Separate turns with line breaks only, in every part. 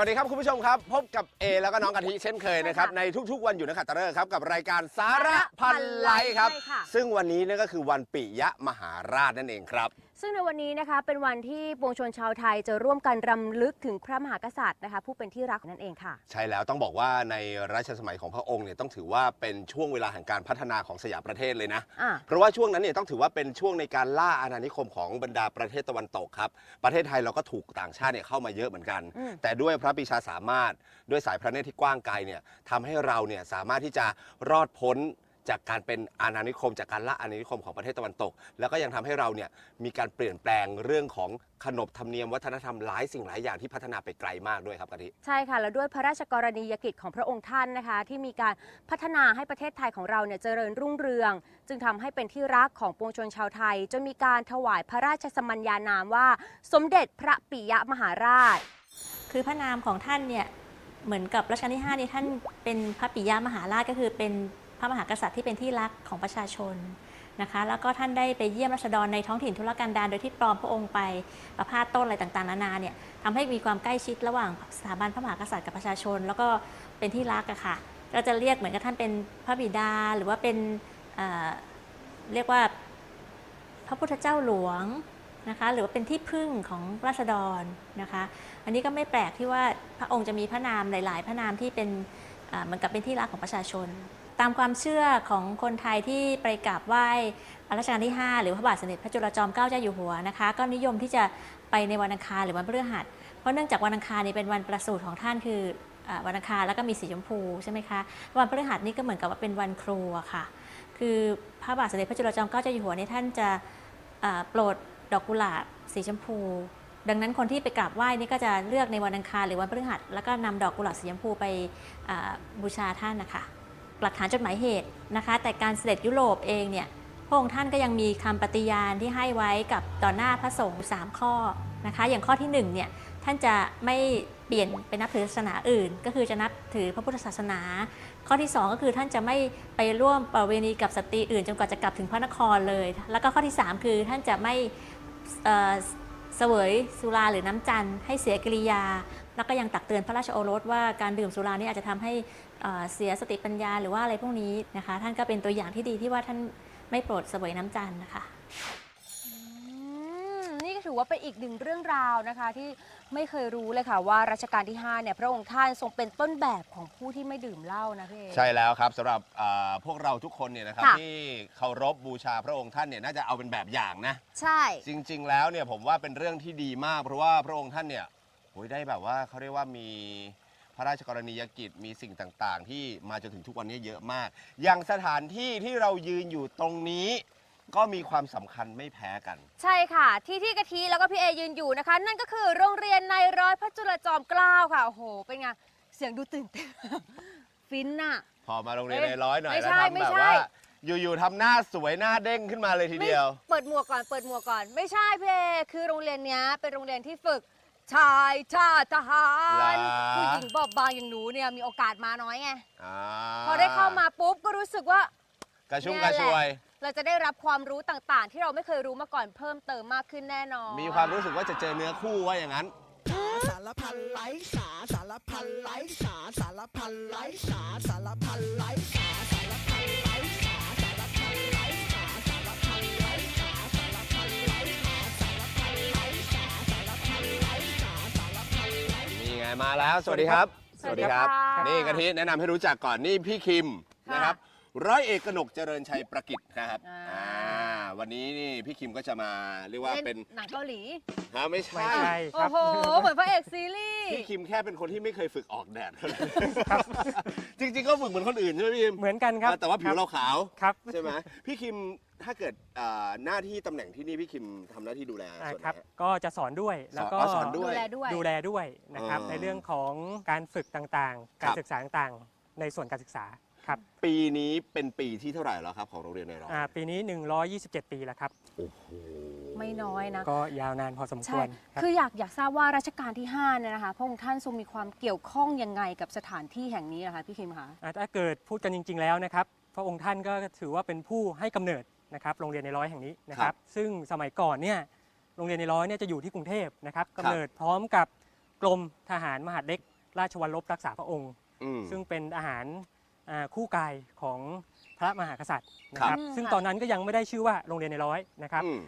วัสดีครับคุณผู้ชมครับ พบกับเอแล้วก็น้องกะทิเช่นเคยนะครับ ในทุกๆ วันอยู่นะครับตะเรอครับกับรายการสาระพันไลฟ์ครับ
ใช่ค่ะ
ซึ่งวันนี้นั่นก็คือวันปิยะมหาราชนั่นเองครับ
ซึ่งในวันนี้นะคะเป็นวันที่ปวงชนชาวไทยจะร่วมกันรำลึกถึงพระมหากษัตริย์นะคะผู้เป็นที่รักนั่นเองค่ะ
ใช่แล้วต้องบอกว่าในรัชสมัยของพระองค์เนี่ยต้องถือว่าเป็นช่วงเวลาแห่งการพัฒนาของสยามประเทศเลยนะ
อะ
เพราะว่าช่วงนั้นเนี่ยต้องถือว่าเป็นช่วงในการล่าอาณานิคมของบรรดาประเทศตะวันตกครับ ประเทศไทยเราก็ถูกต่างชาติเนี่ยเข้ามาเยอะเหมือนกัน
อืม
แต่ด้วยพระปรีชาสามารถ ด้วยสายพระเนตรที่กว้างไกลเนี่ยทำให้เราเนี่ยสามารถที่จะรอดพ้น จากการเป็นอาณานิคม จากการล่าอาณานิคมของประเทศตะวันตก แล้วก็ยังทำให้เราเนี่ยมีการเปลี่ยนแปลงเรื่องของขนบธรรมเนียมวัฒนธรรมหลายสิ่งหลายอย่างที่พัฒนาไปไกลมากด้วยครับกะทิ
ใช่ค่ะ แล้วด้วยพระราชกรณียกิจของพระองค์ท่านนะคะ ที่มีการพัฒนาให้ประเทศไทยของเราเนี่ยเจริญรุ่งเรือง จึงทำให้เป็นที่รักของปวงชนชาวไทย จนมีการถวายพระราชสมัญญานามว่า สมเด็จพระปิยมหาราช
คือพระนามของท่านเนี่ยเหมือนกับรัชกาลที่5นี่ท่านเป็นพระปิยมหาราชก็คือเป็น พระมหากษัตริย์ที่เป็นที่รักของประชาชนนะคะแล้วก็ท่านได้ไปเยี่ยมราษฎรในท้องถิ่นทุรกันดารโดยที่ปลอมพระองค์ไปประพาสต้นอะไรต่างๆนานาเนี่ยทำให้มีความใกล้ชิดระหว่างสถาบันพระมหากษัตริย์กับประชาชน แล้วก็เป็นที่รักอะค่ะก็จะเรียกเหมือนกับท่านเป็นพระบิดาหรือว่าเป็นเเรียกว่าพระพุทธเจ้าหลวงนะคะหรือว่าเป็นที่พึ่งของราษฎรนะคะอันนี้ก็ไม่แปลกที่ว่าพระองค์จะมีพระนามหลาย ๆ พระนามที่เป็นเหมือนกับเป็นที่รักของประชาชน ตามความเชื่อของคนไทยที่ไปกราบไหว้รัชกาลที่ 5 หรือพระบาทสมเด็จพระจุลจอมเกล้าเจ้าอยู่หัวนะคะ ก็นิยมที่จะไปในวันอังคารหรือวันพฤหัส เพราะเนื่องจากวันอังคารนี่เป็นวันประสูติของท่านคืออวันอังคารแล้วก็มีสีชมพูใช่ไหมคะวันพฤหัสนี่ก็เหมือนกับว่าเป็นวันครูอะค่ะ คือพระบาทสมเด็จพระจุลจอมเกล้าเจ้าอยู่หัวเนี่ท่านจะโปรดดอกกุหลาบสีชมพู ดังนั้นคนที่ไปกราบไหว้นี่ก็จะเลือกในวันอังคารหรือวันพฤหัส แล้วก็นำดอกกุหลาบสีชมพูไปบูชาท่านนะคะ หลักฐานจดหมายเหตุนะคะ แต่การเสด็จยุโรปเองเนี่ยพระองค์ท่านก็ยังมีคำปฏิญาณที่ให้ไว้กับต่อหน้าพระสงฆ์สามข้อนะคะ อย่างข้อที่หนึ่งเนี่ยท่านจะไม่เปลี่ยนไปนับถือศาสนาอื่น ก็คือจะนับถือพระพุทธศาสนา ข้อที่ 2 ก็คือท่านจะไม่ไปร่วมประเวณีกับสตรีอื่นจนกว่าจะกลับถึงพระนครเลย แล้วก็ข้อที่ 3 คือท่านจะไม่เสวยสุราหรือน้ำจันทร์ให้เสียกิริยา แล้วก็ยังตักเตือนพระราชโอรสว่าการดื่มสุรานี่อาจจะทำให้ เอ่อเสียสติปัญญาหรือว่าอะไรพวกนี้นะคะ ท่านก็เป็นตัวอย่างที่ดีที่ว่าท่านไม่โปรดเสวยน้ำจันทร์นะคะ
อืมนี่ก็ถือว่าเป็นอีกหนึ่งเรื่องราวนะคะ ที่ไม่เคยรู้เลยค่ะว่ารัชกาลที่ 5 เนี่ยพระองค์ท่านทรงเป็นต้นแบบของผู้ที่ไม่ดื่มเหล้านะพี่เอ
ใช่แล้วครับสำหรับอ่าพวกเราทุกคนเนี่ยนะครับ
ค่ะ
ที่เคารพบูชาพระองค์ท่านเนี่ยน่าจะเอาเป็นแบบอย่างนะ
ใช่
จริง ๆ แล้วเนี่ยผมว่าเป็นเรื่องที่ดีมาก เพราะว่าพระองค์ท่านเนี่ยโอ้ยได้แบบว่าเขาเรียกว่ามี พระราชกรณียกิจมีสิ่งต่างๆ ที่มาจนถึงทุกวันนี้เยอะมาก อย่างสถานที่ที่เรายืนอยู่ตรงนี้ ก็มีความสำคัญไม่แพ้กัน
ใช่ค่ะ ที่ที่กะทิแล้วก็พี่เอยืนอยู่นะคะ นั่นก็คือโรงเรียนในร้อยพระจุลจอมเกล้าค่ะโอ้โห เป็นไง เสียงดูตื่นเต้น ฟินน่ะ
พอมาโรงเรียน
เอ้ย
ในร้อยหน่อย
ไม่
แล้ว
ใช่
ทำ
ไม่
แบบ
ใช่
ว่า อยู่ๆทำหน้าสวยหน้าเด้งขึ้นมาเลยทีเดียว
ไม่เปิดหมวกก่อนเปิดหมวกก่อน ไม่ใช่พี่เอคือโรงเรียนเนี้ยเป็นโรงเรียนที่ฝึก ชายชาติทหาร
เหรอ
ผู้หญิงบอบบางอย่างหนูเนี่ยมีโอกาสมาน้อยไง
อ่า
พอได้เข้ามาปุ๊บก็รู้สึกว่า
กระชุ่ม
เนี่
ก
ย
ระ
แห
ช
ละ
วย
เราจะได้รับความรู้ต่างๆ ที่เราไม่เคยรู้มาก่อนเพิ่มเติมมากขึ้นแน่นอน
มีความรู้สึกว่าจะเจอเนื้อคู่ว่าอย่างนั้น
สารพันไร้สาสารพันไร้สาสารพันไร้สาสารพันไร้สาสารพันไร้สา
มาแล้ว สวัสดีครับ
สวัสดีครับ
นี่กะทิแนะนำให้รู้จักก่อนนี่พี่คิม
ค่ะ
นะครับ ร้อยเอกกนกเจริญชัยประกิตนะครับ
อ่า
อ่าวันนี้นี่พี่คิมก็จะมาเรียกว่าเป็น
หนังเกาหลี
ฮะไม่ใช่
ไม่ใช่ค
โอ้
รับ
โห เหมือนพระเอกซีรีส์
พี่คิมแค่เป็นคนที่ไม่เคยฝึกออกแดดเท่านั้นจริง ๆ ก็ฝึกเหมือนคนอื่นใช่ไหมพี่คิม
เหมือนกันครับ
แต่ว่าผิวเราขาว
ครับ
ใช่ไหมพี่คิมถ้าเกิดอ่าหน้าที่ตำแหน่งที่นี่พี่คิมทำหน้าที่ดูแล
อ่า
ส่วนไหน
ครับ
ฮะ
ก็จะสอนด้วยแล้วก็
อ๋อสอนด้
ดู
วย
แลด้วย
ดูแลด้วยนะครับ
อ๋อ
ในเรื่องของการฝึกต่างๆการ
ครับ
ศึกษาต่างๆ ในส่วนการศึกษา ครับ
ปีนี้เป็นปีที่เท่าไหร่แล้วครับของโรงเรียนในร้อย
อ่าปีนี้ 127 ปีแล้วครับ
โอ้โห
ไม่น้อยนะ
ก็ยาวนานพอสมค
ใช่
วรครับ
คืออยากอยากทราบว่ารัชกาลที่5เนี่ยนะคะพระองค์ท่านทรงมีความเกี่ยวข้องยังไงกับสถานที่แห่งนี้นะคะพี่คิมคะ
อ่าถ้าเกิดพูดกันจริง ๆ แล้วนะครับ พระองค์ท่านก็ถือว่าเป็นผู้ให้กำเนิดนะครับโรงเรียนในร้อยแห่งนี้นะค
ครั
รับ บ ซึ่งสมัยก่อนเนี่ยโรงเรียนในร้อยเนี่ยจะอยู่ที่กรุงเทพนะครับกำเนิดพร้อมกับกรมทหารมหาดเล็ก ราชวัลลบรักษาพระองค์
อืม
ซึ่งเป็นอาหารอ่า คู่กายของพระมหากษัตริย์นะค
ครั
รับ
บ
ซึ่งตอนนั้นก็ยังไม่ได้ชื่อว่าโรงเรียนในร้อยนะครับ
อืม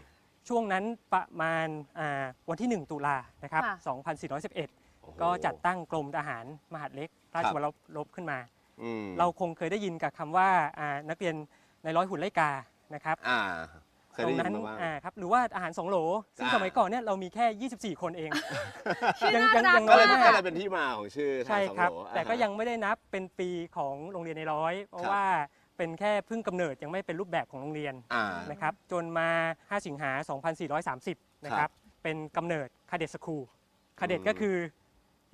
ช่วงนั้นประมาณอ่าวันที่ 1 ตุลานะครับ
ค่ะ
2411
โอ้โห
ก็จัดตั้งกรมทหารมหาดเล็ก ราชวัลลบขึ้นมา
อืม
เราคงเคยได้ยินกับคำว่าอ่านักเรียนในร้อยหุ่นไล่กานะครับ
อ่าเค ย
ตร
ได้
ง
ยิ
นั้น
นมาบ้าง
อ่าครับหรือว่าอาหารสองโหลซึ่ง
อ่า
สมัยก่อนเนี่ยเรามีแค่ 24 คนเอง
ชื่อ
ยัง
น่า
ยัง
รัก
ยัง
ก็
น้
เลย
อย
ก็
มาก
เลยเป็นที่มาของชื่อ
ใช่
ทางสอง
ครับ
โหล
แต่ก็
อ่าฮะ
ยังไม่ได้นับเป็นปีของโรงเรียนในร้อย เพราะ
ครับ
ว่าเป็นแค่เพิ่งกำเนิดยังไม่เป็นรูปแบบของโรงเรียน
อ่า
นะครับจนมา 5 สิงหา 2430 นะค
ครั
รับบเป็นกำเนิดคาเดตสคูลคาเดต
อืม
ก็คือ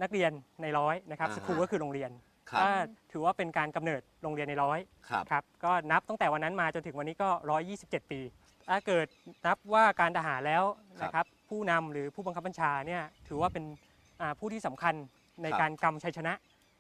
นักเรียนในร้อยนะครับ
อ่า
สคูล
ฮะ
ก็คือโรงเรียน
ครับ
ก็ถือว่าเป็นการกำเนิดโรงเรียนในร้อย
ครับ
ครับก็นับตั้งแต่วันนั้นมาจนถึงวันนี้ก็ 127 ปี ถ้าเกิดนับว่าการทหารแล้วนะครับผู้นำหรือผู้บังคับบัญชาเนี่ยถือว่าเป็นอ่าผู้ที่สำคัญใน
ครับ
การกำชัยชนะ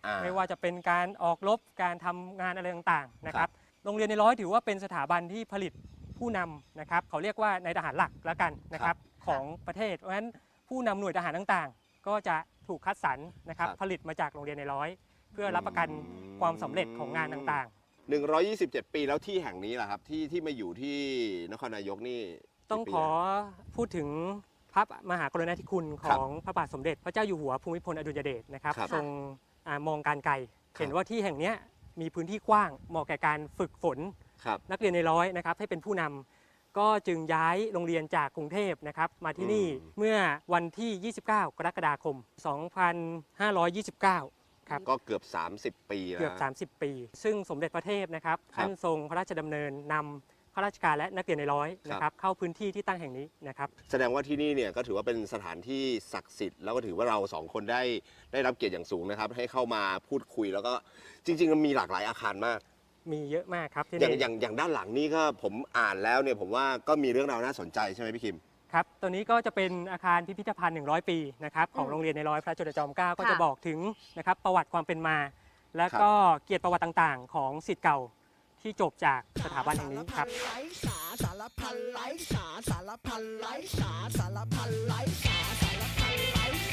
อ่า
ไม่ว่าจะเป็นการออกรบการทำงานอะไรต่างๆนะค
ครั
รับบโรงเรียนในร้อยถือว่าเป็นสถาบันที่ผลิตผู้นำนะครับเขาเรียกว่าในายทหารหลักแล้วกันนะครับของประเทศเพราะฉะนั้นผู้นำหน่วยทหารต่างๆ ก็จะถูกคัดสรรนะครับ
ครับ
ผลิตมาจากโรงเรียนในร้อย เพื่อรับประกัน
อืม
ความสำเร็จของงานต่าง
127 ปีแล้วที่แห่งนี้แหละครับ ที่ที่มาอยู่ที่นครนายกนี่
ๆต้อง
กี่ปี
ขอ
แล้ว
พูดถึงพระมหากรุณาธิคุณข
ครับ
องพระบาทสมเด็จ พระเจ้าอยู่หัวภูมิพลอดุลยเดชนะครับ
ครับ
ทรงอามองการไกล
ครับ
เห็นว่าที่แห่งเนี้ยมีพื้นที่กว้างเหมาะแก่การฝึกฝน
ครับ
นักเรียนในร้อยนะครับให้เป็นผู้นำก็จึงย้ายโรงเรียนจากกรุงเทพนะครับมาที่นี่
อืม
เมื่อวันที่ 29 กรกฎาคม 2529 ครับ
ก็เกือบ 30 ปีแล้ว
เกือบ 30 ปี ซึ่งสมเด็จพระเทพนะครับ
ครับ
ท่านทรงพระราชดำเนินนำข้าราชการและนักเรียนในร้อย
ครับ
นะครับเข้าพื้นที่ที่ตั้งแห่งนี้นะครับ
แสดงว่าที่นี่เนี่ยก็ถือว่าเป็นสถานที่ศักดิ์สิทธิ์แล้วก็ถือว่าเราสองคนได้ได้รับเกียรติอย่างสูงนะครับ ให้เข้ามาพูดคุยแล้วก็จริงๆมันมีหลากหลายอาคารมาก
มีเยอะมากครับที่
อย่าง
นี่
อย่างอย่างด้านหลังนี่ก็ผมอ่านแล้วเนี่ยผมว่าก็มีเรื่องราวน่าสนใจใช่ไหมพี่คิม
ครับ ตัวนี้ก็จะเป็นอาคารพิพิธภัณฑ์ 100 ปีนะครับของ
อืม
โรงเรียนในร้อยพระจุลจอมเกล้าก็
ค่ะ
จะบอกถึงนะครับประวัติความเป็นมา และก็เกียรติประวัติต่างๆ ของสิทธิ์เก่าที่จบจากสถาบันแห่งนี้ครับ
สารพันไร้สาสารพันไร้สาสารพันไร้สาสารพันไร้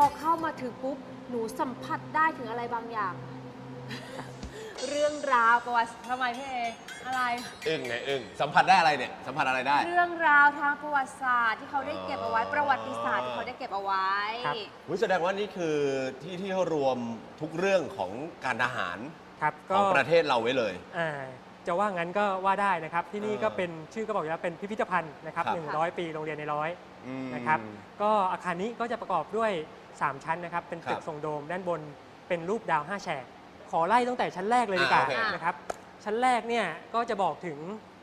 อเข้า
มาถึงปุ๊บ หนูสัมผัสได้ถึงอะไรบางอย่าง เรื่องราวประวัติทำไมพี่เออะไร
อึ้งไงอึ้งสัมผัสได้อะไรเนี่ย สัมผัสอะไรได้
เรื่องราวทางประวัติศาสตร์ที่เขาได้เก็บเอาไว้
อ๋อ
ประวัติศาสตร์ที่เขาได้เก็บเอาไว้
ครับ
อุ๊ยแสดงว่านี่คือที่ที่รวมทุกเรื่องของการทหาร
ครับ
ข
ก็
องประเทศเราไว้เลย
อ่าจะว่างั้นก็ว่าได้นะครับ ที่นี่
เออ
ก็เป็นชื่อก็บอกอยู่แล้วเป็นพิพิธภัณฑ์นะครับ
ครับ
100 ปีโรงเรียนในร้อย
อืม
นะครับก็อาคารนี้ก็จะประกอบด้วย 3 ชั้นนะครับ เป็นตึ
ค
ก
รับ
ทรงโดม ด้านบนเป็นรูปดาว 5 แฉก ขอไล่ตั้งแต่ชั้นแรกเลยดีกว่า
อ่าโอเค
นะครับ ชั้นแรกเนี่ยก็จะบอกถึง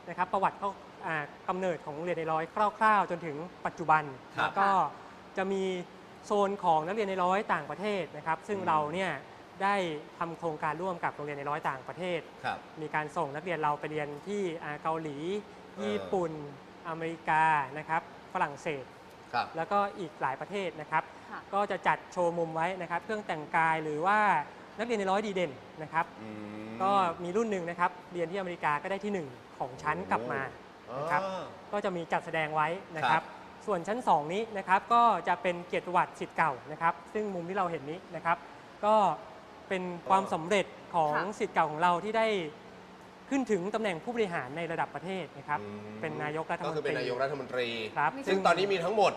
นะครับประวัติเขาอ่ากำเนิดของโรงเรียนในร้อยคร่าวๆ จนถึงปัจจุบัน
ครับ
แล้วก็จะมีโซนของนักเรียนในร้อยต่างประเทศนะครับ ซึ่ง
อืม
เราเนี่ยได้ทำโครงการร่วมกับโรงเรียนในร้อยต่างประเทศ
ครับ
มีการส่งนักเรียนเราไปเรียนที่อ่าเกาหลี
เออ
ญี่ปุ่น อเมริกานะครับ ฝรั่งเศส
ครับ
แล้วก็อีกหลายประเทศนะครับ
ค่ะ
ก็จะจัดโชว์มุมไว้นะครับ เครื่องแต่งกายหรือว่านักเรียนในร้อยดีเด่นนะครับ
อืม
ก็มีรุ่นหนึ่งนะครับ เรียนที่อเมริกาก็ได้ที่หนึ่งของชั้นกลับมา นะครับ
อ๋อ
ก็จะมีจัดแสดงไว้นะค
ครั
รับ
บ
ส่วนชั้น 2 นี้นะครับก็จะเป็นเกียรติประวัติสิทธิ์เก่านะครับ ซึ่งมุมที่เราเห็นนี้นะครับ ก็เป็นความสำเร็จของ
ค่ะ
สิทธิ์เก่าของเราที่ได้ขึ้นถึงตำแหน่งผู้บริหารในระดับประเทศนะครับ
อืม
เป็นนายกรัฐมนตรี
ก็คือเป็นนายกรัฐมนตรี
ครับ
ซึ่งตอนนี้มีทั้งหมด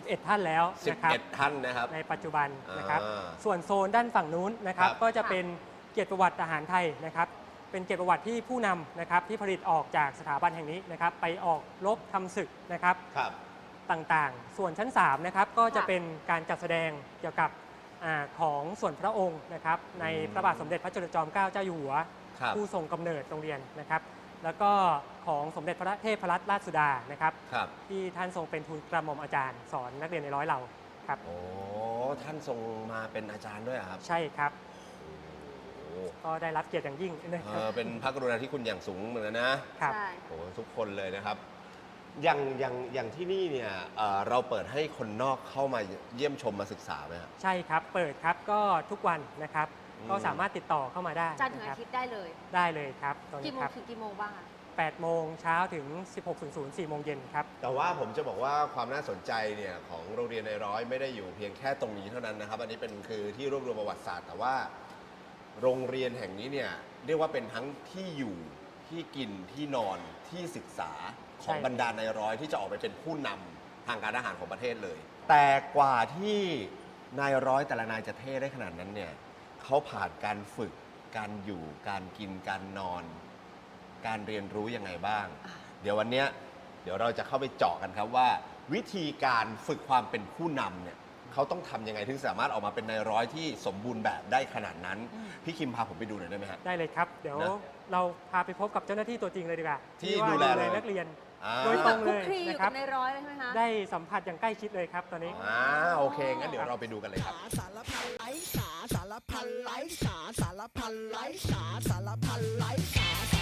11 ท่านแล้วนะครับ
11 ท่านนะครับ
ในปัจจุบันนะครับ
อ่า
ส่วนโซนด้านฝั่งนู้นนะครับ
ครับ
ก็จะเป็นเกียรติประวัติทหารไทยนะครับ เป็นเกียรติประวัติที่ผู้นำนะครับที่ผลิตออกจากสถาบันแห่งนี้นะครับ ไปออกรบทำศึกนะครับ
ครับ
ต่างๆ ส่วนชั้น3นะครับก็จะเป็นการจัดแสดงเกี่ยวกับอาของส่วนพระองค์นะครับใน
อืม
พระบาทสมเด็จพระจุลจอมเกล้าเจ้าอยู่หัว
ครับ
ผู้ทรงกำเนิดโรงเรียนนะครับ แล้วก็ของสมเด็จพระเทพรัตนราชสุดานะครับ
ครับ
ที่ท่านทรงเป็นทูลกระหม่อมอาจารย์ สอนนักเรียนในร้อยเราครับ
โอ้ ท่านทรงมาเป็นอาจารย์ด้วยเหรอครับ
ใช่ครับ
โอ้
ก็ได้รับเกียรติอย่างยิ่งนะ
เอ
ครับ
อเป็นพระกรุณาธิคุณอย่างสูงเหมือนกันนะ
ครับ
ใช่
โอ้โหทุกคนเลยนะครับ อย่างอย่างอย่างที่นี่เนี่ยเอ่อเราเปิดให้คนนอกเข้ามาเยี่ยมชมมาศึกษาไหมครับ
ใช่ครับ เปิดครับก็ทุกวันนะครับ
อืม
ก็สามารถติดต่อเข้ามาได้
จันทร์ถึง
นะค
อา
รับ
ทิตย์ได้เลย
ได้เลยครับตรง
กี่
นี้
โม
ค
ง
รับ
ถึงกี่โมงบ้างอะ
8โมงเช้าถึง 16.00 4โมงเย็นครับ
แต่ว่าผมจะบอกว่าความน่าสนใจเนี่ยของโรงเรียนในร้อยไม่ได้อยู่เพียงแค่ตรงนี้เท่านั้นนะครับ อันนี้เป็นคือที่รวบรวมประวัติศาสตร์ แต่ว่า โรงเรียนแห่งนี้เนี่ยเรียกว่าเป็นทั้งที่อยู่ที่กินที่นอนที่ศึกษาของ
ใช่
บรรดาในร้อยที่จะออกไปเป็นผู้นำทางการทหารของประเทศเลย แต่กว่าที่นายร้อยแต่ละนายจะเท่ได้ขนาดนั้นเนี่ย เขาผ่านการฝึก การอยู่ การกิน การนอน การเรียนรู้ยังไงบ้าง เดี๋ยววันเนี้ยเดี๋ยวเราจะเข้าไปเจาะกันครับว่า วิธีการฝึกความเป็นผู้นำเนี่ยเขาต้องทำยังไงถึงสามารถออกมาเป็นนายร้อยที่สมบูรณ์แบบได้ขนาดนั้นพี่คิมพาผมไปดูหน่อยได้ไหมฮะ
ได้เลยครับ เดี๋ยว
นะ
เราพาไปพบกับเจ้าหน้าที่ตัวจริงเลยดีกว่า
ที่
ว่า
ดูแลเลย
นักเรียน
อ่า
โดยตรง
คุกคลีอยู่
นะครั
กับบในร้อยเลยใช่ไหมคะ
ได้สัมผัสอย่างใกล้ชิดเลยครับตอนนี้
อ่าโอเค งั้นเดี๋ยวเราไปดูกันเลยครับ
สารพันไร้สาสารพันไร้สาสารพันไร้สาสารพันไร้สาสาร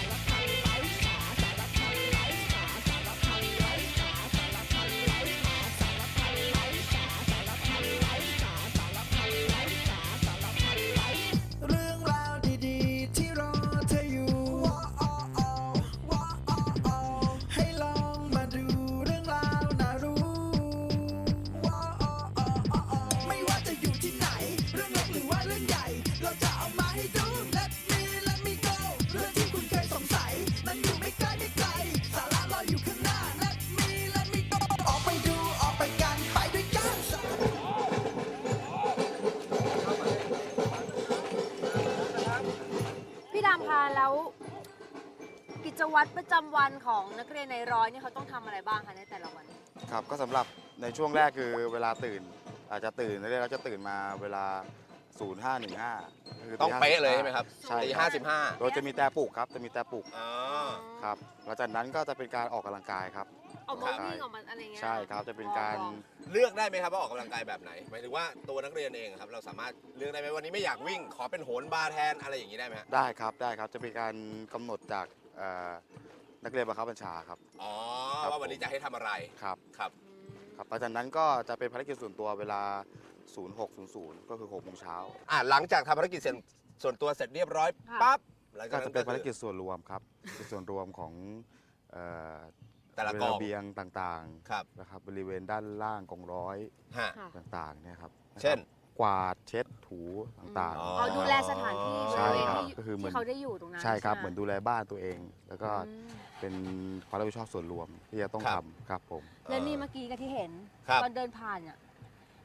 แล้วกิจวัตรประจำวันของนักเรียนในร้อยเนี่ยเขาต้องทำอะไรบ้างคะในแต่ละวัน
ครับก็สำหรับในช่วงแรกคือเวลาตื่น อาจจะตื่นเรื่อยๆเราจะตื่นมาเวลา 0515คือ
ต้อง
ตี
เป๊ะเลยใช่ไหมครับ
ใช่
ตี
ค
ห้า
รับ
สิบห้า
โดยจะมีแต่ปลุกครับจะมีแต่ปลุก
อ๋อ
ครับหลังจากนั้นก็จะเป็นการออกกำลังกายครับ
ออกมาวิ่งออกมาอะไรเงี้ย
ใช่ครับจะเป็นการ
อ๋อ
เลือกได้ไหมครับว่าออกกำลังกายแบบไหนหมายถึงว่าตัวนักเรียนเองครับ เราสามารถเลือกได้ไหมวันนี้ไม่อยากวิ่ง ขอเป็นโหนบาร์แทนอะไรอย่างนี้ได้ไหมฮะ
ได้ครับได้ครับจะเป็นการกำหนดจากเอ่อนักเรียนบังคับบัญชาครับ
อ๋อ
ครับ
ว่าวันนี้จะให้ทำอะไร
ครับ
ครับ
ครับหลังจากนั้นก็จะเป็นภารกิจส่วนตัวเวลา 0600 ก็คือ6โมงเช้า
อะหลังจากทำภารกิจเสร็จส่วนตัวเสร็จเรียบร้อย
ค่ะ
ปั๊บหลัง
ก็
จากนั้
จะ
น
เป็น
ก็
ภาร
คือ
กิจส่วนรวมครับเป็นส่วนรวมของเอ่อ
แต่ละกอง
ระเบียงต่าง
ครับ
ๆนะครับบริเวณด้านล่างกองร้อย
ฮะ
ค่ะ
ต่างๆเนี่ยครับ
เช่น
กวาดเช็ดถูต่าง
อ๋อ
อ๋อดูแลสถานที่
ใช่
บริเวณ
ครับ
ที่
ก็คือเหมือน
ที่เขาได้อยู่ตรงนั้น
ๆใช่ครับ
ไเห
มือนดูแลบ้านตัวเอง แล้วก็
อืม
เป็นความรับผิดชอบส่วนรวมที่จะต้อง
ครั
ทำ
บ
ครับผม
และนี่เมื่อกี้ก็ที่เห็น
ครับ
ตอนเดินผ่านเนี่ย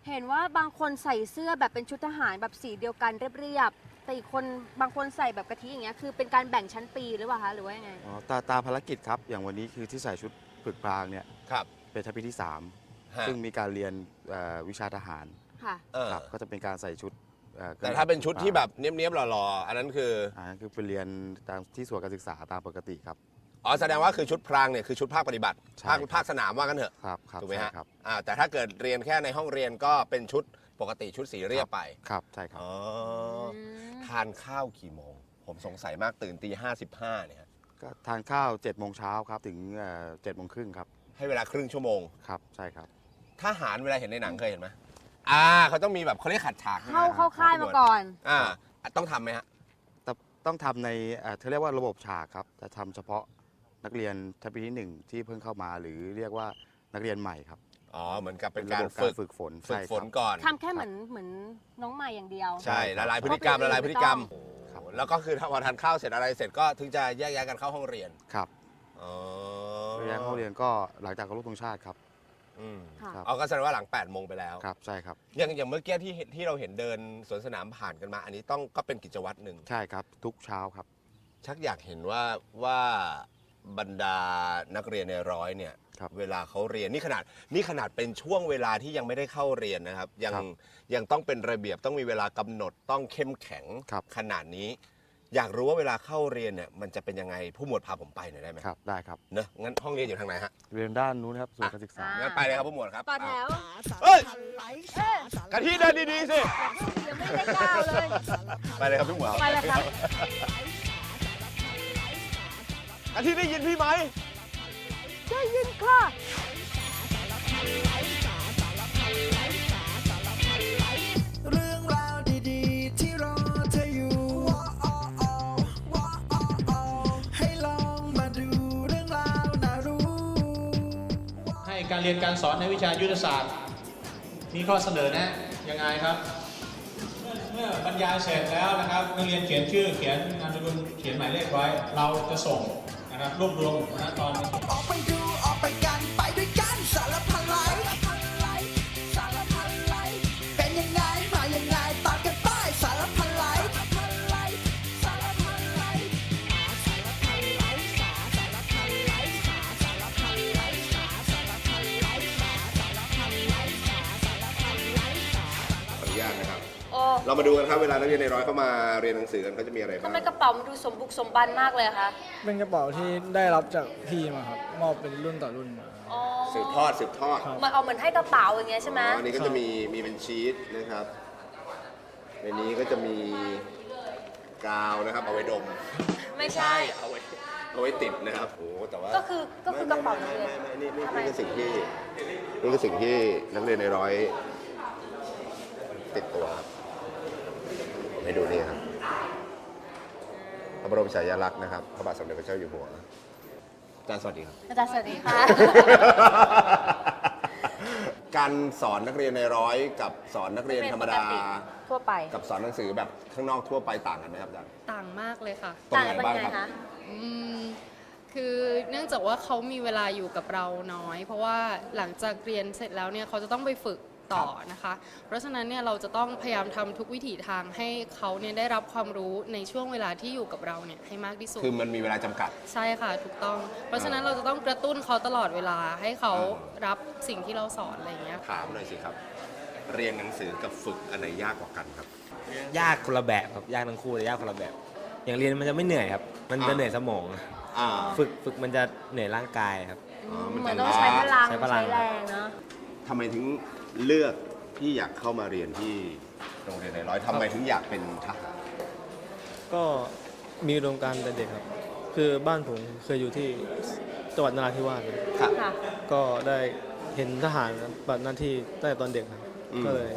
เห็นว่าบางคนใส่เสื้อแบบเป็นชุดทหารแบบสีเดียวกันเรียบๆแต่อีกคนบางคนใส่แบบกะทิอย่างเงี้ยคือเป็นการแบ่งชั้นปีหรือเปล่าคะหรือว่ายังไง
อ๋อตาตามภารกิจครับ อย่างวันนี้คือที่ใส่ชุด ฝึกพรางเนี่ย
ครับ
เป็นชั้นปีที่
ฮะ
3 ซึ่งมีการเรียนเอ่อวิชาทหาร
ค่ะ
เออ
ครับก็จะเป็นการใส่ชุดอ่อ
แต่ถ้าเป็นชุดที่แบบเนี้ยบๆหล่อๆ อันนั้นคือ
อ่านั่นคือไปเรียนตามที่ส่วนการศึกษาตามปกติครับ
อ๋อ แสดงว่าคือชุดพรางเนี่ยคือชุดภาคปฏิบัติ
ใช่
ภาค
ครับ
ภาคสนามว่ากันเถอะ
ครับครับ
ถูกไหม
ใช่
ฮะ
ครับ
อ่าแต่ถ้าเกิดเรียนแค่ในห้องเรียนก็เป็นชุดปกติชุดสีเรียบไป
ครับใช่ครับ
อ๋อ
อืม
ทานข้าวกี่โมง ผมสงสัยมากตื่นตีห้าสิบห้าเนี่ยฮะ
ก็ทานข้าว7จ็ดโมงเช้าครับถึงเจ็ดโมงครึ่งครับ
ให้เวลาครึ่งชั่วโมง
ครับใช่ครับ
ทหารเวลาเห็นในหนังเคยเห็นไหมอ่าเขาต้องมีแบบเขาเรียกขัดฉากใช่ไหม
เข้าเข้าค่ายมาก่อน
อ่าต้องทำไหมฮะ
แต่ต้องทำในเอ่อเขาเรียกว่าระบบฉากครับจะทำเฉพาะนักเรียนชั้นปีที่หนึ่งที่เพิ่งเข้ามาหรือเรียกว่านักเรียนใหม่ครับ
อ๋อเหมือนกับเป็น
ระ
การ
บบ
ฝึก
ฝึกฝน
ฝึก
ใช่
ฝ
ครั
น
บ
ก่อน
ทำแค่เหมือนเหมือนน้องใหม่อย่างเดียว
ใช่ละลายพฤติกรรม
เพราะ
ละลายพฤติกรรม
ครับ
แล้วก็คือถ้าพอทานข้าวเสร็จอะไรเสร็จก็ถึงจะแยกย้ายกันเข้าห้องเรียน
ครับ
อ๋อ
ระยะเข้าเรียนก็หลังจากเคารพธงชาติครับ
อืม
ค่ะ
ครับ
เอาก็แสดงว่าหลัง8โมงไปแล้ว
ครับ ใช่ครับ
อย่างอย่างเมื่อกี้ที่เห็นที่เราเห็นเดินสวนสนามผ่านกันมา อันนี้ต้องก็เป็นกิจวัตรหนึ่ง
ใช่ครับ ทุกเช้าครับ
ชักอยากเห็นว่าว่า บรรดานักเรียนในร้อยเนี่ย
ครับ
เวลาเขาเรียนนี่ขนาดนี่ขนาดเป็นช่วงเวลาที่ยังไม่ได้เข้าเรียนนะครับ ยัง
ครับ
ยังต้องเป็นระเบียบต้องมีเวลากำหนดต้องเข้มแข็ง
ครับ
ขนาดนี้ อยากรู้ว่าเวลาเข้าเรียนเนี่ยมันจะเป็นยังไงผู้หมวดพาผมไปหน่อยได้ไหม
ครับได้ครับ
เนอะงั้นห้องเรียนอยู่ทางไหนฮะ
เรียนด้านนู้นครับส่วนการศึกษา
อะ
งั้นไปเลยครับผู้หมวดครับ
ต่อแถว
เฮ้ย
สารพันไร้
เอ๊ะ
สาร
กะทิเดินดีๆสิ
ยังไม่ได้ก้าวเลย
ไปเลยครับพี่หมู
ไปเลยครับ
อาทิตย์ได้ยินพี่ไหม
ได้ยินค่ะ
เรื่องราวดีๆ ที่รอเธออยู่ว้าวอ้อว้าวอ้อให้ลองมาดูเรื่องราวน่ารู้
ให้การเรียนการสอนในวิชายุทธศาสตร์ มีข้อเสนอแนะยังไงครับ เมื่อเมื่อบรรยายเสร็จแล้วนะครับนักเรียนเขียนชื่อเขียนนามสกุลเขียนหมายเลขไว้ เราจะส่ง นะครับรวบรวมนะตอน
นี้
เรามาดูกันครับเวลานักเรียนในร้อยเข้ามาเรียนหนังสือกันเขาจะมีอะไร
ทำ
บ้าง
ไมกระเป๋ามันดูสมบุกสมบันมากเลยอะคะ
เป็นกระเป๋าที่ได้รับจากพี่มาครับ มอบเป็นรุ่นต่อรุ่นมา
อ๋อ
สืบทอดสืบทอด
ครับ
มันเอาเหมือนให้กระเป๋าอย่างเงี้ยใช่ไหม
อันนี้ก็จะมีมีเป็นชีตนะครับ ในนี้ก็จะมีกาวนะครับ เอาไว้ดม
ไม่ใช่
เอาไว้เอาไว้ติดนะครับโอ้แต่ว่า
ก็คือก็คือกระเป๋านัก
ไม่
เรียน
ไม่ไม่นี่นี่
ทำไม
นี่คือสิ่งที่นี่คือสิ่งที่นักเรียนในร้อยติดตัวครับผม ให้ดูนี่ครับพระบรมฉายาลักษณ์นะครับพระบาทสมเด็จพระเจ้าอยู่หัวอาจารย์สวัสดีครับ
อาจารย์สวัสดีค่ะ
การสอนนักเรียนในร้อยกับสอนนักเรียนธรรมดา
ทั่วไป
กับสอนหนังสือแบบข้างนอกทั่วไปต่างกันไหมครับอาจารย์
ต่างมากเลยค่ะ
ตรงไหน
ต่างกัน
บ้าง
ยังไง
ครับ
คะ
อืมคือเนื่องจากว่าเขามีเวลาอยู่กับเราน้อย เพราะว่าหลังจากเรียนเสร็จแล้วเนี่ยเขาจะต้องไปฝึก ต่อนะคะ เพราะฉะนั้นเนี่ยเราจะต้องพยายามทำทุกวิถีทางให้เขาเนี่ยได้รับความรู้ในช่วงเวลาที่อยู่กับเราเนี่ยให้มากที่สุด
คือมันมีเวลาจำกัด
ใช่ค่ะถูกต้อง เพราะฉะนั้นเราจะต้องกระตุ้นเขาตลอดเวลาให้เขารับสิ่งที่เราสอนอะไรอย่างเงี้ย
ถามหน่อยสิครับ เรียนหนังสือกับฝึกอันไหนยากกว่ากันครับ
ยากคนละแบบครับยากทั้งคู่แต่ยากคนละแบบ อย่างเรียนมันจะไม่เหนื่อยครับ มันจะ
อ่า
เหนื่อยสมอง
อ่า
ฝึกฝึกมันจะเหนื่อยร่างกายครับ
อ๋อ
เหมื
จะ
อนต้องใช้พลัง
ใช้พลัง
ใช้แรงเนาะ
ทำไมถึง เลือกที่อยากเข้ามาเรียนที่โรงเรียนในร้อยทำไมถึงอยากเป็นทหาร
ก็มีอุดมการณ์แต่เด็กครับ คือบ้านผมเคยอยู่ที่จังหวัดนราธิวาสครับ
ครับ
ค่ะ
ก็ได้เห็นทหารปฏิบัติหน้าที่ตั้งแต่ตอนเด็กครับ
อืม
ก็เลย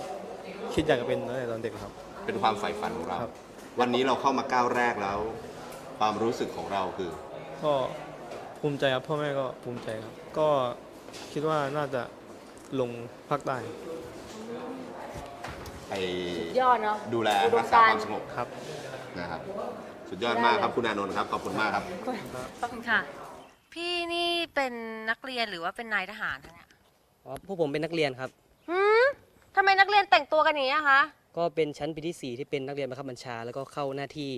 คิดอยากจะเป็นตั้งแต่ตอนเด็กครับ
เป็นความใฝ่ฝันของเรา
ครับ
วันนี้เราเข้ามาก้าวแรกแล้ว ความรู้สึกของเราคือ
ก็ภูมิใจครับพ่อแม่ก็ภูมิใจครับ ก็คิดว่าน่าจะ ลงภาคใต้
ไป
ยอดเนาะ
ดูแล
อุด
รั
ม
กษา
การ
ความ
ณ์
สงบ
ครับ
นะครับ สุดยอดมากครับคุณอานนท์ครับ ขอบคุณมากครับ
ขอบคุณค่ะ พี่นี่เป็นนักเรียนหรือว่าเป็นนายทหารคะเนี่ย
อ๋อพวกผมเป็นนักเรียนครับ
หืมทำไมนักเรียนแต่งตัวกันอย่างนี้อะคะ
ก็เป็นชั้นปีที่ 4 ที่เป็นนักเรียนบังคับบัญชา แล้วก็เข้าหน้าที่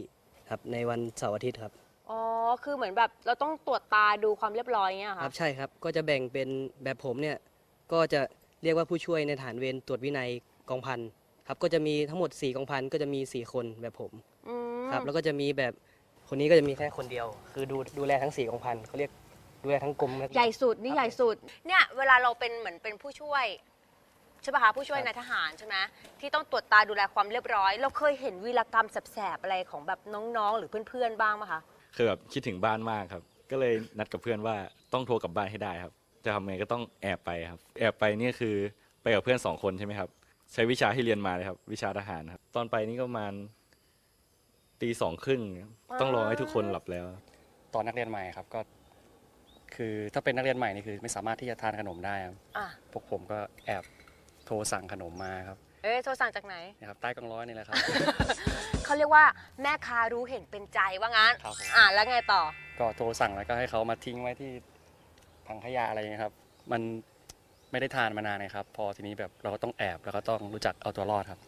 ครับในวันเสาร์อาทิตย์ครับ
อ๋อคือเหมือนแบบเราต้องตรวจตาดูความเรียบร้อยอย่างเงี้ยเหรอ
ค
ค่ะ
รับใช่ครับก็จะแบ่งเป็นแบบผมเนี่ย ก็จะเรียกว่าผู้ช่วยในฐานเวรตรวจวินัยกองพันครับก็จะมีทั้งหมด 4 กองพันก็จะมี 4 คนแบบผม
อืม
ครับแล้วก็จะมีแบบคนนี้ก็จะมีแค่คนเดียว คือดูดูแลทั้ง 4 กองพันเขาเรียกดูแลทั้งกรมนักเรียน
ใหญ่สุดนี่ใหญ่สุด เนี่ยเวลาเราเป็นเหมือนเป็นผู้ช่วยใช่ป่ะคะผู้ช่วย
ครับ
นายทหารใช่ไหมที่ต้องตรวจตาดูแลความเรียบร้อย เราเคยเห็นวีรกรรมแสบๆอะไรของแบบน้องๆ หรือเพื่อนๆบ้างไหมคะ
คือแบบคิดถึงบ้านมากครับ ก็เลยนัดกับเพื่อนว่าต้องโทรกลับบ้านให้ได้ครับ จะทำไงก็ต้องแอบไปครับ แอบไปนี่คือไปกับเพื่อนสองคนใช่ไหมครับ ใช้วิชาที่เรียนมาเลยครับ วิชาทหารครับ ตอนไปนี่ก็ประมาณตีสองครึ่งต้องรอให้ทุกคนหลับแล้ว
ตอนนักเรียนใหม่ครับก็ คือถ้าเป็นนักเรียนใหม่นี่คือ ไม่สามารถที่จะทานขนมได้ครับ
อะ
พวกผมก็แอบโทรสั่งขนมมาครับ
เอ๊ะโทรสั่งจากไหน
นะครับใต้กองร้อยนี่แหละครับ
เขาเรียกว่าแม่ค้ารู้เห็นเป็นใจว่างั้น
ครับผม
อ่าแล้วไงต่อ
ก็โทรสั่งแล้วก็ให้เขามาทิ้งไว้ที่ ถังขยะอะไรอย่างเงี้ยครับ มันไม่ได้ทานมานานนะครับ พอทีนี้แบบเราก็ต้องแอบแล้วก็ต้องรู้จักเอาตัวรอดครับ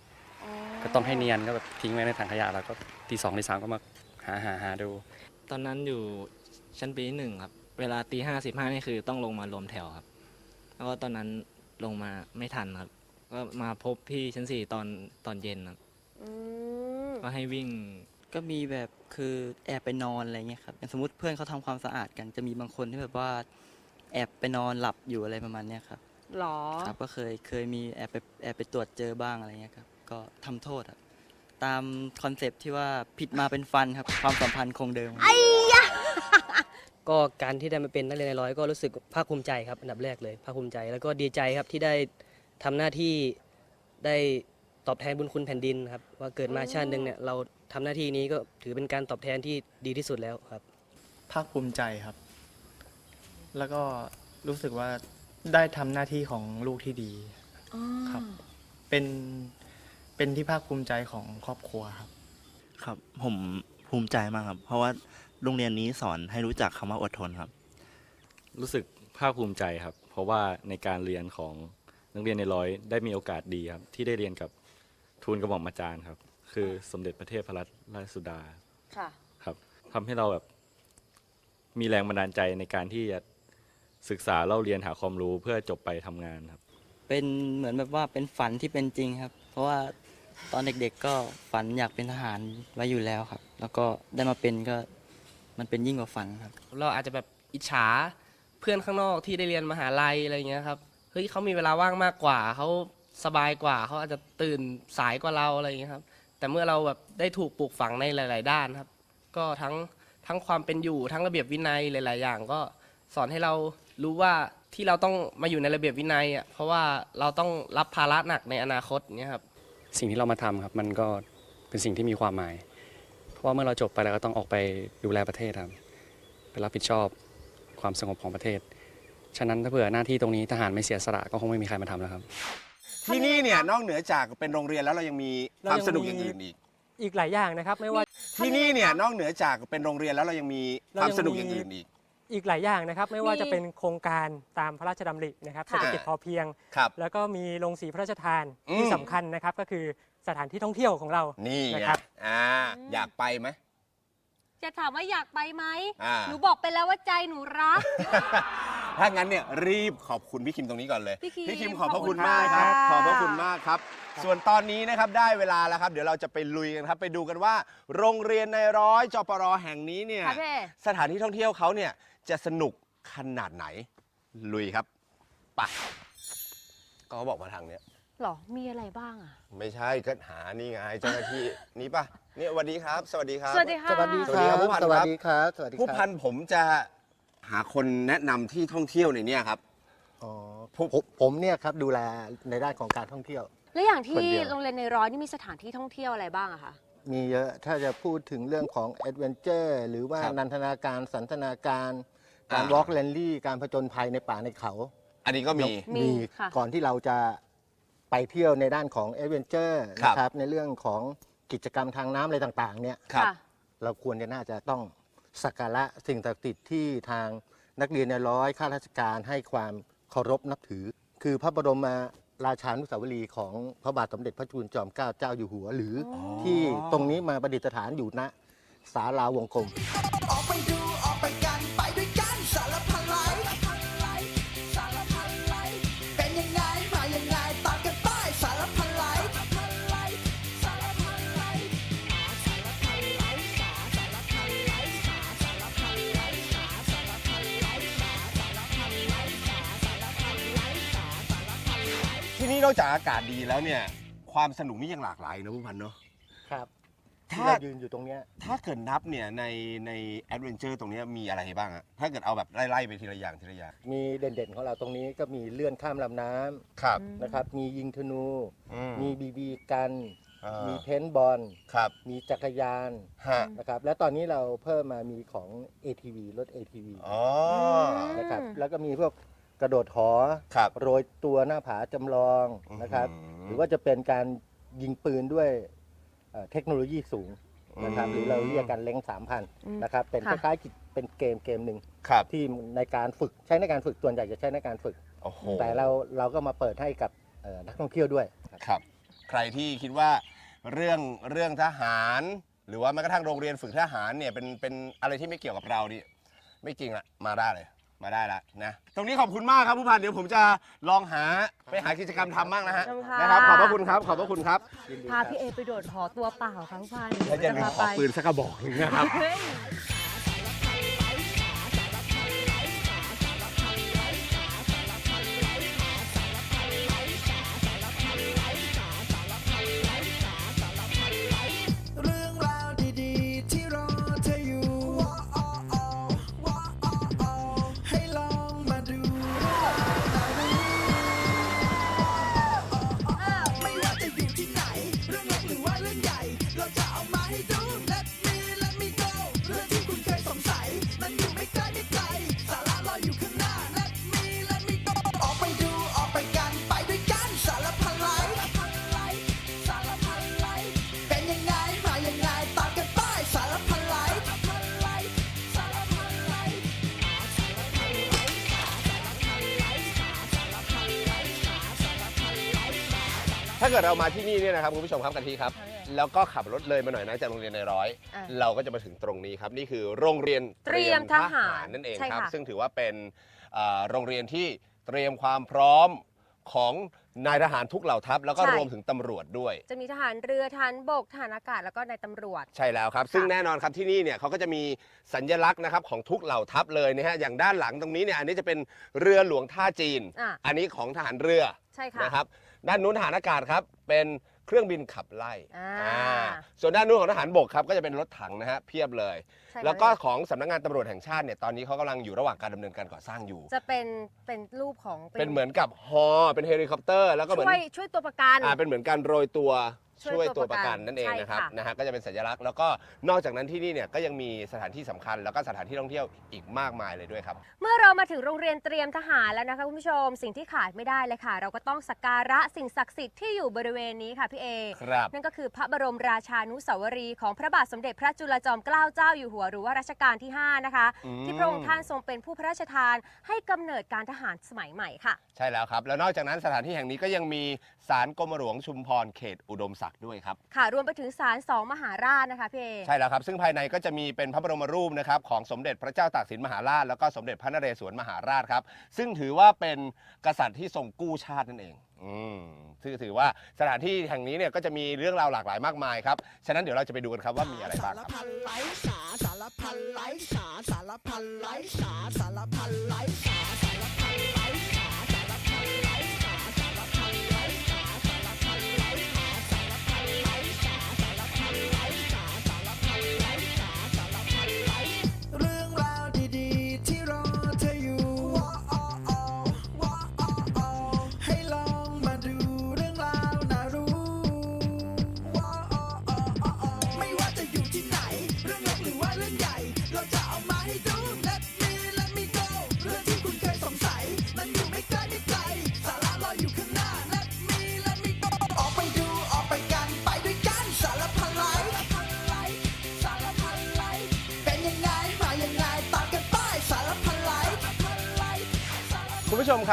ก็ต้องให้เนียนก็แบบทิ้งไว้ในถังขยะแล้วก็ทีสองทีสามก็มาหาหาหาดู
ตอนนั้นอยู่ชั้นปีที่หนึ่งครับ เวลาตีห้าสิบห้านี่คือต้องลงมารวมแถวครับ แล้วก็ตอนนั้นลงมาไม่ทันครับ ก็มาพบพี่ชั้นสี่ตอนตอนเย็นครับ
อืม
ก็ให้วิ่ง
ก็มีแบบคือแอบไปนอนอะไรเงี้ยครับอย่างสมมติเพื่อนเขาทำความสะอาดกันจะมีบางคนที่แบบว่า แอบไปนอนหลับอยู่อะไรประมาณเนี้ยครับ
หรอ
ครับก็เคยเคยมีแอบไปแอบไปตรวจเจอบ้างอะไรเงี้ยครับก็ทำโทษครับตามคอนเซปต์ที่ว่าผิดมาเป็นฟันครับ ความสัมพันธ์คงเดิม
ไอ้ยะ
ก็การที่ได้มาเป็นนักเรียนในร้อยก็รู้สึกภาคภูมิใจครับอันดับแรกเลยภาคภูมิใจ แล้วก็ดีใจครับที่ได้ทำหน้าที่ได้ตอบแทนบุญคุณแผ่นดินครับว่าเกิดมาชาติหนึ่งเนี่ยเราทำหน้าที่นี้ก็ถือเป็นการตอบแทนที่ดีที่สุดแล้วครับ
ภาคภูมิใจครับ แล้วก็รู้สึกว่าได้ทำหน้าที่ของลูกที่ดีครับ เป็นเป็นที่ภาคภูมิใจของครอบครัวครับ
ครับผมภูมิใจมากครับ เพราะว่าโรงเรียนนี้สอนให้รู้จักคำว่าอดทนครับ
รู้สึกภาคภูมิใจครับ เพราะว่าในการเรียนของนักเรียนในร้อยได้มีโอกาสดีครับ ที่ได้เรียนกับทูลกระหม่อมอาจารย์ครับ คือสมเด็จพระเทพรัตนราชสุดา
ค่ะ
ครับทำให้เราแบบมีแรงบันดาลใจในการที่จะ ศึกษาเล่าเรียนหาความรู้เพื่อจบไปทำงานครับ
เป็นเหมือนแบบว่าเป็นฝันที่เป็นจริงครับ เพราะว่าตอนเด็กๆก็ฝันอยากเป็นทหารไว้อยู่แล้วครับ แล้วก็ได้มาเป็นก็มันเป็นยิ่งกว่าฝันครับ
เราอาจจะแบบอิจฉาเพื่อนข้างนอกที่ได้เรียนมหาลัยอะไรเงี้ยครับเฮ้ยเขามีเวลาว่างมากกว่าเขาสบายกว่าเขาอาจจะตื่นสายกว่าเราอะไรเงี้ยครับ แต่เมื่อเราแบบได้ถูกปลูกฝังในหลาย ๆ ด้านครับ ก็ทั้งทั้งความเป็นอยู่ทั้งระเบียบวินัยหลาย ๆ อย่าง ก็สอนให้เรา รู้ว่าที่เราต้องมาอยู่ในระเบียบวินัยอะเพราะว่าเราต้องรับภาระหนักในอนาคตเนี้ยครับ
สิ่งที่เรามาทำครับมันก็เป็นสิ่งที่มีความหมาย เพราะว่าเมื่อเราจบไปแล้วก็ต้องออกไปดูแลประเทศครับไปรับผิดชอบความสงบของประเทศ ฉะนั้นถ้าเผื่อหน้าที่ตรงนี้ทหารไม่เสียสละก็คงไม่มีใครมาทำแล้วครับ
ที่นี่เนี่ยนอกเหนือจากเป็นโรงเรียนแล้วเรายังมีความสนุกอย่างอื่นอีก
อีกหลายอย่างนะครับ ไม่ว่า
ที่นี่เนี่ยนอกเหนือจากเป็นโรงเรียนแล้วเรายังมีความสนุกอย่างอื่นอีก
อีกหลายอย่างนะครับ ไม่ว่า
มี
จะเป็นโครงการตามพระราชดำรินะครับเศร
ค่ะ
ษฐกิจพอเพียง
ครับ
แล้วก็มีโรงสีพระราชทาน
อืม
ที่สำคัญนะครับก็คือสถานที่ท่องเที่ยวของเรา
นี่
นะ
ไง
ครับ
อ่าอยากไปไหม
จะถามว่าอยากไปไหม
อ่า
หนูบอกไปแล้วว่าใจหนูรัก
ถ้างั้นเนี่ยรีบขอบคุณพี่คิมตรงนี้ก่อนเลย
พี่คิม
คิมขอบพ
ขอ
ระ
บคุ
คุณ
ณ
มากครับ
ค่ะ
ขอบพระคุณมากครับ ส่วนตอนนี้นะครับได้เวลาแล้วครับ เดี๋ยวเราจะไปลุยกันครับ ไปดูกันว่า โรงเรียนในร้อยจปรแห่งนี้เนี่ย
ค่ะพี่เอ
สถานที่ท่องเที่ยวเขาเนี่ย จะสนุกขนาดไหน ลุยครับไปก็เขาบอกมาทางเนี้ย
หรอ มีอะไรบ้างอะ
ไม่ใช่ก็หานี่ไงเจ้าหน้าที่ นี่ป่ะเนี่ยสวัสดีครับ สวัสดีครับ
สวัสดีค่ะ
สวัสดีครับผู้พัน
สวัส
ครับ
ดีครับ สวัสดีครับ
ผู้พันผมจะหาคนแนะนำที่ท่องเที่ยวในเนี้ครับ
อ๋อผมผมผมเนี่ยครับดูแลในด้านของการท่องเที่ยว
แล้วอย่าง
คน
ที่
เดียว
โรงเรียนในร้อยนี่มีสถานที่ท่องเที่ยวอะไรบ้างอะคะ
มีเยอะถ้าจะพูดถึงเรื่องของแอดเวนเจอร์หรือว่า
ครับ
นันทนาการสันทนาการ การ
อ่า
วอล์กแลนลี่การผจญภัยในป่าในเขา
อันนี้ก็มี
มี
มี
ค่ะ
ก่อนที่เราจะไปเที่ยวในด้านของแอดเวนเจอร์
ครับ
นะครับ ในเรื่องของกิจกรรมทางน้ำอะไรต่างๆ เนี่ย
ครับ
ค่ะ
เราควรจะน่าจะต้องสักการะสิ่งศักดิ์สิทธิ์ที่ทางนักเรียนในร้อยข้าราชการให้ความเคารพนับถือ คือพระบรมราชานุสาวรีย์ของพระบาทสมเด็จพระจุลจอมเกล้าเจ้าอยู่หัว หรืออที่ตรงนี้มาประดิษฐานอยู่ณศาลาวงกลม
ออกไปดู นี่น
อกจากอากาศดีแล้วเนี่ย ความสนุกนี่ยังหลากหลายนะผู้พันเนาะ
ครับ
ถ้า
ที่เรายืนอยู่ตรงเนี้ย
ถ้าเกิดนับเนี่ยในในแอดเวนเจอร์ตรงเนี้ยมีอะไรบ้างอะถ้าเกิดเอาแบบไล่ๆไปทีละอย่างทีละอย่าง
มีเด่นๆของเราตรงนี้ก็มีเลื่อนข้ามลำน้ำ
ครับ
นะครับ มียิงธนู
อืม
มีบีบีกัน
อ่ามี
มีเพนบอล
ครับ
มีจักรยาน
ฮะ
นะครับ และตอนนี้เราเพิ่มมามีของ ATV รถ ATV
อ๋อ
นะครับ แล้วก็มีพวก กระโดดหอ
ครับ
โรยตัวหน้าผาจำลองนะครับ
อื้อหือ
หรือว่าจะเป็นการยิงปืนด้วยเอ่อเทคโนโลยีสูงนะครับ
อืม
หรือเราเรียกกันเล้งสามพัน
อืม
นะครับ เป็นค
ค่ะ
ล้ายๆกิจเป็นเกมเกมหนึ่ง
ครับ
ที่ในการฝึกใช้ในการฝึกส่วนใหญ่จะใช้ในการฝึก
โอ้โห
แต่เราเราก็มาเปิดให้กับเอ่อนักท่องเที่ยวด้วย
ครับใครที่คิดว่าเรื่องเรื่องทหาร หรือว่าแม้กระทั่งโรงเรียนฝึกทหารเนี่ยเป็นเป็นอะไรที่ไม่เกี่ยวกับเรานี่ไม่จริงละมาได้เลย มาได้ละนะ ตรงนี้ขอบคุณมากครับผู้พันเดี๋ยวผมจะลองหาไปหากิจกรรมทำบ้างนะฮะ
ขอบคุณค่ะ
นะครับขอบพระคุณครับขอบพระคุณครับ
พาพี่เอไปโดดหอตัวเปล่าค่ะผู้พัน
และอย่าลืมขอปืนสักกระบอกหนึงนะครับ
เฮ้ย
ถ้าเกิดเรามาที่นี่เนี่ยนะครับคุณผู้ชมครับกันทีครับ แล้วก็ขับรถเลยมาหน่อยนะจากโรงเรียนในร้อย
อะ
เราก็จะมาถึงตรงนี้ครับ นี่คือโรงเรียน
เตรียมทหาร
นั่นเอง
ใช่
ครับ
ค่ะ
ซึ่งถือว่าเป็นเอ่อโรงเรียนที่เตรียมความพร้อมของนายทหารทุกเหล่าทัพ แล้วก็รวมถึงตำรวจด้วย
จะมีทหารเรือทหารบกทหารอากาศแล้วก็ในายตำรวจ
ใช่แล้วครับ ซึ่งแน่นอนครับที่นี่เนี่ยเขาก็จะมีสัญลักษณ์นะครับของทุกเหล่าทัพเลยนะฮะอย่างด้านหลังตรงนี้เนี่ยอันนี้จะเป็นเรือหลวงท่าจีน
อะ
อันนี้ของทหารเรือ
ใช่ค่ะ
นะครับ ด้านนู้นทหารอากาศครับ เป็นเครื่องบินขับไล่
อ่า
อ่าส่วนด้านนู้นของทหารบกครับก็จะเป็นรถถังนะฮะเพียบเลย
ใช่ค่ะ
แล้วก็ของสำนักงานตำรวจแห่งชาติเนี่ยตอนนี้เขากำลังอยู่ระหว่างการดำเนินการก่อสร้างอยู่
จะเป็นเป็นรูปของ
เป็นเหมือนกับฮอเป็นเฮลิคอปเตอร์ แล้วก็เหมือน
ช่วยช่วยตัวประกัน
อ่าเป็นเหมือนการโรยตัว
ช่
ช่
ว
วยย
ตั
ตัวว
ป
ประระ
กั
กันนนั่นเอง
ใช่
นะครับ
ค่ะ
นะฮะก็จะเป็นสัญลักษณ์ แล้วก็นอกจากนั้นที่นี่เนี่ยก็ยังมีสถานที่สำคัญ แล้วก็สถานที่ท่องเที่ยวอีกมากมายเลยด้วยครับ
เมื่อเรามาถึงโรงเรียนเตรียมทหารแล้วนะคะคุณผู้ชม สิ่งที่ขาดไม่ได้เลยค่ะ เราก็ต้องสักการะสิ่งศักดิ์สิทธิ์ที่อยู่บริเวณนี้ค่ะพี่เอ
ครับ
นั่นก็คือพระบรมราชานุสาวรีย์ของพระบาทสมเด็จพระจุลจอมเกล้าเจ้าอยู่หัวหรือว่ารัชกาลที่ 5 นะคะ
อืม
ที่พระองค์ท่านทรงเป็นผู้พระราชทานให้กำเนิดการทหารสมัยใหม่ค่ะ
ใช่แล้วครับ แล้วนอกจากนั้นสถานที่แห่งนี้ก็ยังมีศาลกรมหลวงชุมพรเขตอุดมศักดิ์ด้วยครับ
ค่ะ รวมไปถึงศาลสองมหาราชนะคะพี่เอ
ใช่แล้วครับ ซึ่งภายในก็จะมีเป็นพระบรมรูปนะครับของสมเด็จพระเจ้าตากสินมหาราช แล้วก็สมเด็จพระนเรศวรมหาราชครับ ซึ่งถือว่าเป็นกษัตริย์ที่ทรงกู้ชาตินั่นเอง อืมถือถือว่าสถานที่แห่งนี้เนี่ยก็จะมีเรื่องราวหลากหลายมากมายครับ ฉะนั้นเดี๋ยวเราจะไปดูกันครับว่ามีอะไรบ้างครับ
พันไร้สาสารพันไร้สาสารพันไร้สาสารพันไร้สาสารพันไร้สา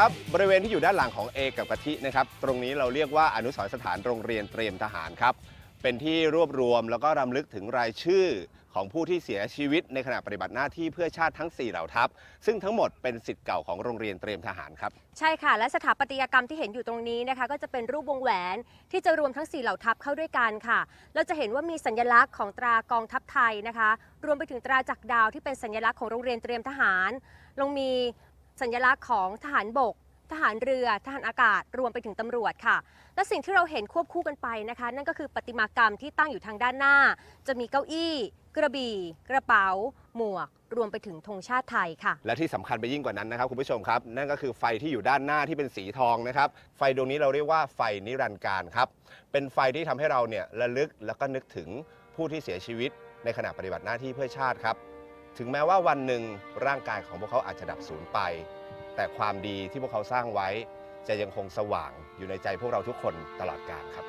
ครับ บริเวณที่อยู่ด้านหลังของเอกับกะทินะครับ ตรงนี้เราเรียกว่าอนุสรณ์สถานโรงเรียนเตรียมทหารครับ เป็นที่รวบรวมแล้วก็รำลึกถึงรายชื่อของผู้ที่เสียชีวิตในขณะปฏิบัติหน้าที่เพื่อชาติทั้ง 4 เหล่าทัพ ซึ่งทั้งหมดเป็นสิทธิ์เก่าของโรงเรียนเตรียมทหารครับ
ใช่ค่ะ และสถาปัตยกรรมที่เห็นอยู่ตรงนี้นะคะ ก็จะเป็นรูปวงแหวนที่จะรวมทั้ง 4 เหล่าทัพเข้าด้วยกันค่ะ เราจะเห็นว่ามีสัญลักษณ์ของตรากองทัพไทยนะคะ รวมไปถึงตราจักรดาวที่เป็นสัญลักษณ์ของโรงเรียนเตรียมทหารลงมี สัญลักษณ์ของทหารบก ทหารเรือ ทหารอากาศ รวมไปถึงตำรวจค่ะ และสิ่งที่เราเห็นควบคู่กันไปนะคะ นั่นก็คือประติมากรรมที่ตั้งอยู่ทางด้านหน้า จะมีเก้าอี้ กระบี่ กระเป๋า หมวก รวมไปถึงธงชาติไทยค่ะ
และที่สำคัญไปยิ่งกว่านั้นนะครับคุณผู้ชมครับ นั่นก็คือไฟที่อยู่ด้านหน้าที่เป็นสีทองนะครับ ไฟดวงนี้เราเรียกว่าไฟนิรันดร์การครับ เป็นไฟที่ทำให้เราเนี่ยระลึกแล้วก็นึกถึงผู้ที่เสียชีวิตในขณะปฏิบัติหน้าที่เพื่อชาติครับ ถึงแม้ว่าวันหนึ่งร่างกายของพวกเขาอาจจะดับสูญไป แต่ความดีที่พวกเขาสร้างไว้ จะยังคงสว่างอยู่ในใจพวกเราทุกคนตลอดกาลครับ